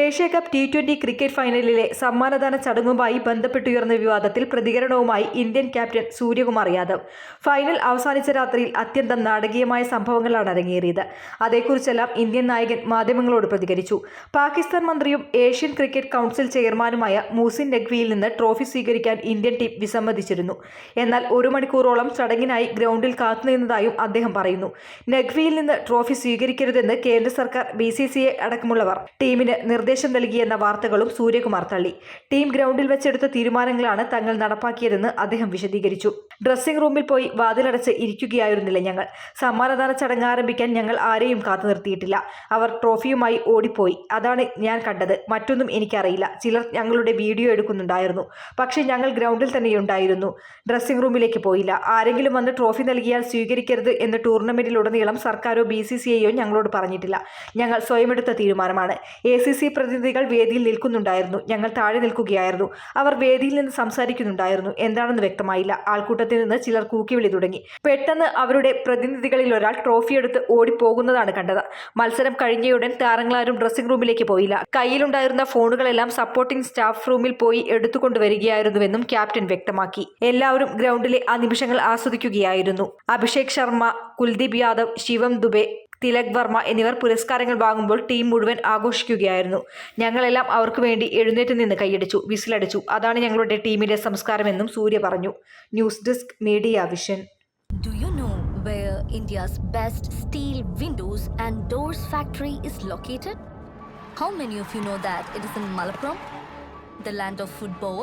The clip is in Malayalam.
Asia cup T twenty cricket ഫൈനലിലെ സമ്മാനദാന ചടങ്ങുമായി ബന്ധപ്പെട്ടുയർന്ന വിവാദത്തിൽ പ്രതികരണവുമായി Indian captain Suryakumar Yadav. Final അവസാനിച്ച രാത്രിയിൽ അത്യന്തം നാടകീയമായ സംഭവങ്ങളാണ് അരങ്ങേറിയത്. അതേക്കുറിച്ചെല്ലാം ഇന്ത്യൻ നായകൻ മാധ്യമങ്ങളോട് പ്രതികരിച്ചു. പാകിസ്ഥാൻ മന്ത്രിയും ഏഷ്യൻ ക്രിക്കറ്റ് കൗൺസിൽ ചെയർമാനുമായ മൂസിൻ നഖ്വിയിൽ നിന്ന് ട്രോഫി സ്വീകരിക്കാൻ ഇന്ത്യൻ ടീം വിസമ്മതിച്ചിരുന്നു. എന്നാൽ ഒരു മണിക്കൂറോളം ചടങ്ങിനായി ഗ്രൗണ്ടിൽ കാത്തുനിന്നതായും അദ്ദേഹം പറയുന്നു. നഖ്വിയിൽ നിന്ന് ട്രോഫി സ്വീകരിക്കരുതെന്ന് കേന്ദ്ര സർക്കാർ ബി അടക്കമുള്ളവർ ടീമിന് നിർദ്ദേശം നൽകിയെന്ന വാർത്തകളും സൂര്യകുമാർ തള്ളി. ടീം ഗ്രൗണ്ടിൽ വെച്ചെടുത്ത തീരുമാനങ്ങളാണ് തങ്ങൾ നടപ്പാക്കിയതെന്ന് അദ്ദേഹം വിശദീകരിച്ചു. ഡ്രസ്സിംഗ് റൂമിൽ പോയി വാതിലടച്ച് ഇരിക്കുകയായിരുന്നില്ല ഞങ്ങൾ. സമ്മാനദാന ചടങ്ങ് ആരംഭിക്കാൻ ഞങ്ങൾ ആരെയും കാത്തു നിർത്തിയിട്ടില്ല. അവർ ട്രോഫിയുമായി ഓടിപ്പോയി. അതാണ് ഞാൻ കണ്ടത്. മറ്റൊന്നും എനിക്കറിയില്ല. ചിലർ ഞങ്ങളുടെ വീഡിയോ എടുക്കുന്നുണ്ടായിരുന്നു. പക്ഷേ ഞങ്ങൾ ഗ്രൗണ്ടിൽ തന്നെയുണ്ടായിരുന്നു. ഡ്രസ്സിംഗ് റൂമിലേക്ക് പോയില്ല. ആരെങ്കിലും വന്ന് ട്രോഫി നൽകിയാൽ സ്വീകരിക്കരുത് എന്ന് ടൂർണമെന്റിലുടനീളം സർക്കാരോ ബി സി സി ഐയോ ഞങ്ങളോട് പറഞ്ഞിട്ടില്ല. ഞങ്ങൾ സ്വയമെടുത്ത തീരുമാനമാണ്. എ സി സി പ്രതിനിധികൾ വേദിയിൽ നിൽക്കുന്നുണ്ടായിരുന്നു. ഞങ്ങൾ താഴെ നിൽക്കുകയായിരുന്നു. അവർ വേദിയിൽ നിന്ന് സംസാരിക്കുന്നുണ്ടായിരുന്നു. എന്താണെന്ന് വ്യക്തമായില്ല. ആൾക്കൂട്ടത്തിൽ നിന്ന് ചിലർ കൂക്കിവിളി തുടങ്ങി. പെട്ടെന്ന് അവരുടെ പ്രതിനിധികളിൽ ഒരാൾ ട്രോഫി എടുത്ത് ഓടിപ്പോകുന്നതാണ് കണ്ടത്. മത്സരം കഴിഞ്ഞയുടൻ താരങ്ങളാരും ഡ്രസ്സിംഗ് റൂമിലേക്ക് പോയില്ല. കയ്യിലുണ്ടായിരുന്ന ഫോണുകളെല്ലാം സപ്പോർട്ടിംഗ് സ്റ്റാഫ് റൂമിൽ പോയി എടുത്തുകൊണ്ടുവരികയായിരുന്നുവെന്നും ക്യാപ്റ്റൻ വ്യക്തമാക്കി. എല്ലാവരും ഗ്രൗണ്ടിലെ ആ നിമിഷങ്ങൾ ആസ്വദിക്കുകയായിരുന്നു. അഭിഷേക് ശർമ്മ കുൽദീപ് യാദവ് ശിവം ദുബെ തിലക് വർമ്മ എന്നിവർ പുരസ്കാരങ്ങൾ വാങ്ങുമ്പോൾ ടീം മുഴുവൻ ആഘോഷിക്കുകയായിരുന്നു ഞങ്ങളെല്ലാം അവർക്ക് വേണ്ടി എഴുന്നേറ്റ് നിന്ന് കൈയടിച്ചു വിസിലടിച്ചു അതാണ് ഞങ്ങളുടെ ടീമിന്റെ സംസ്കാരമെന്നും സൂര്യ പറഞ്ഞു news desk media vision Do you know where India's best steel windows and doors factory is located? How many of you know that it is in Malappuram, the land of football?